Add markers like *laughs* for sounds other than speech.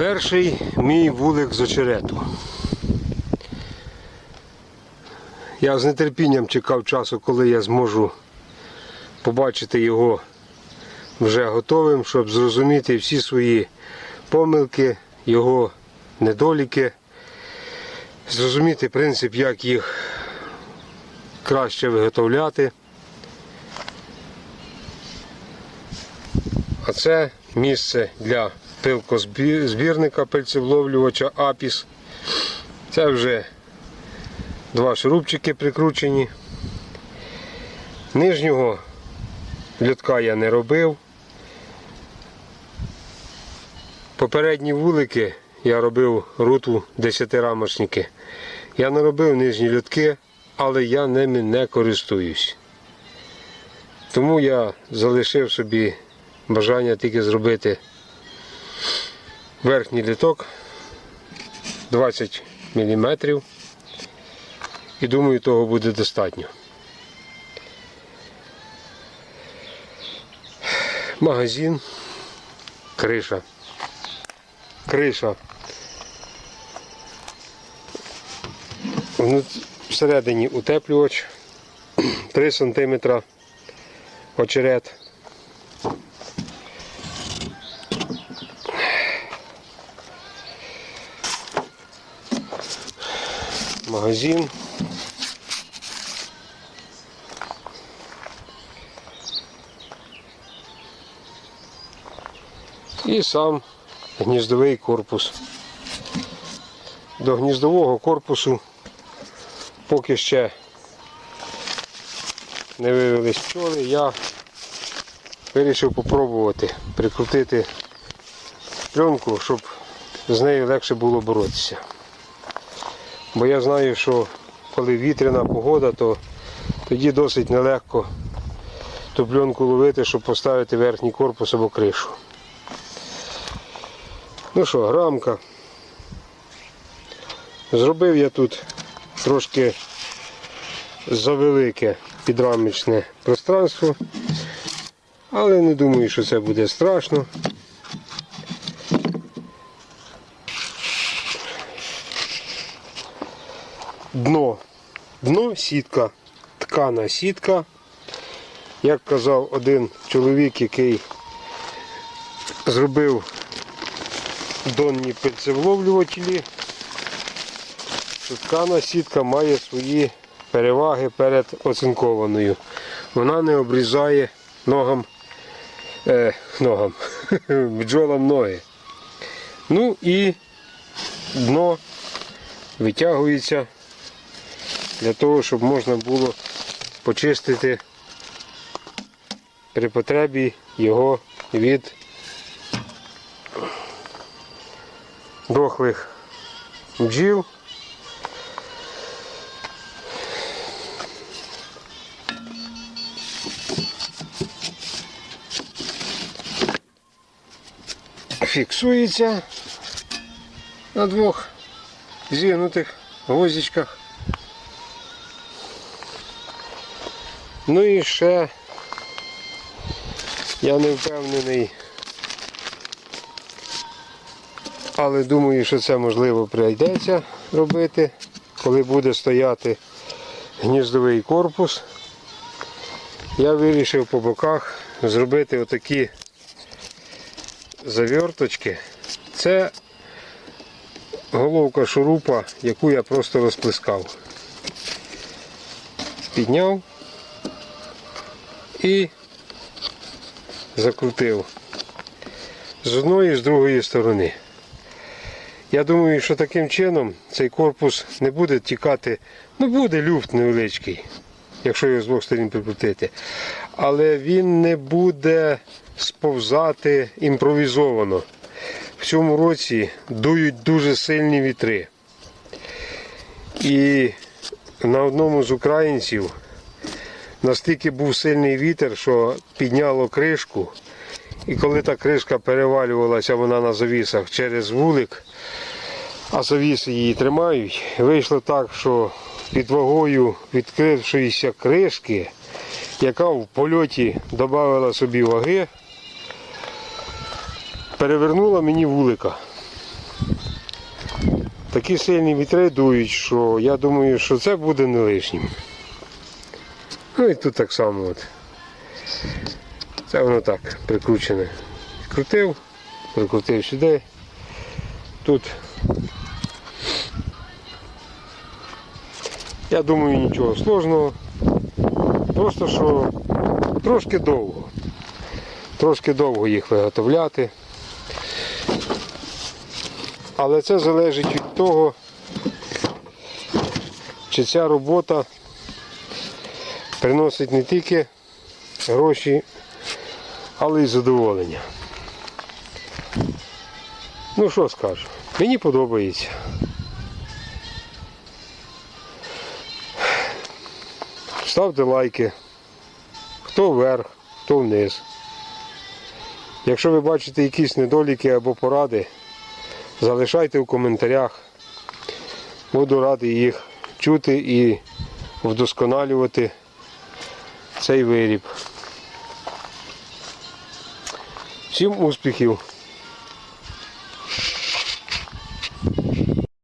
Перший мій вулик з очерету. Я з нетерпінням чекав часу, коли я зможу побачити його вже готовим, щоб зрозуміти всі свої помилки, його недоліки, зрозуміти принцип, як їх краще виготовляти. А це місце для пилкозбірника пильцевловлювача Апіс. Це вже два шурупчики прикручені. Нижнього льотка я не робив. Попередні вулики я робив руту 10-рамочники. Я не робив нижні льотки, але я ними не користуюсь. Тому я залишив собі бажання тільки зробити верхній літок 20 мм. І думаю, того буде достатньо. Магазин, криша. Криша. Всередині утеплювач 3 см очерет. Магазин. І сам гніздовий корпус. До гніздового корпусу поки ще не вивелись пчоли, я вирішив попробувати прикрутити пленку, щоб з нею легше було боротися. Бо я знаю, що коли вітряна погода, то тоді досить нелегко ту пленку ловити, щоб поставити верхній корпус або кришу. Ну що, грамка. Зробив я тут трошки завелике підрамочне пространство, але не думаю, що це буде страшно. Дно. Дно сітка, ткана сітка. Як казав один чоловік, який зробив донні пильцевловлювачі, що ткана сітка має свої переваги перед оцинкованою. Вона не обрізає ногам, е, ногам, *laughs* бджолам ноги. Ну і дно витягується для того, щоб можна було почистити при потребі його від дохлих бджіл. Фіксується на двох зігнутих гвоздичках. Ну і ще я не впевнений, але думаю, що це можливо прийдеться робити, коли буде стояти гніздовий корпус. Я вирішив по боках зробити отакі заверточки. Це головка шурупа, яку я просто розплескав. Підняв і закрутив з одної і з другої сторони. Я думаю, що таким чином цей корпус не буде тікати, ну буде люфт невеличкий, якщо його з двох сторін прикрутити. Але він не буде сповзати імпровізовано. В цьому році дують дуже сильні вітри. І на одному з українців настільки був сильний вітер, що підняло кришку. І коли та кришка перевалювалася вона на завісах через вулик, а завіси її тримають, вийшло так, що під вагою відкрившоїся кришки, яка в польоті додавала собі ваги, перевернула мені вулика. такі сильні вітри дують, що я думаю, що це буде не лишнім. Ну і тут так само. От. Це воно так прикручене. Крутив, прикрутив сюди. Тут. Я думаю, нічого сложного. Просто що трошки довго. Трошки довго їх виготовляти. Але це залежить від того, чи ця робота приносить не тільки гроші, але й задоволення. Ну що скажу, мені подобається. Ставте лайки. Хто вверх, хто вниз. Якщо ви бачите якісь недоліки або поради, залишайте в коментарях. Буду радий їх чути і вдосконалювати цей виріб. Всім успіхів!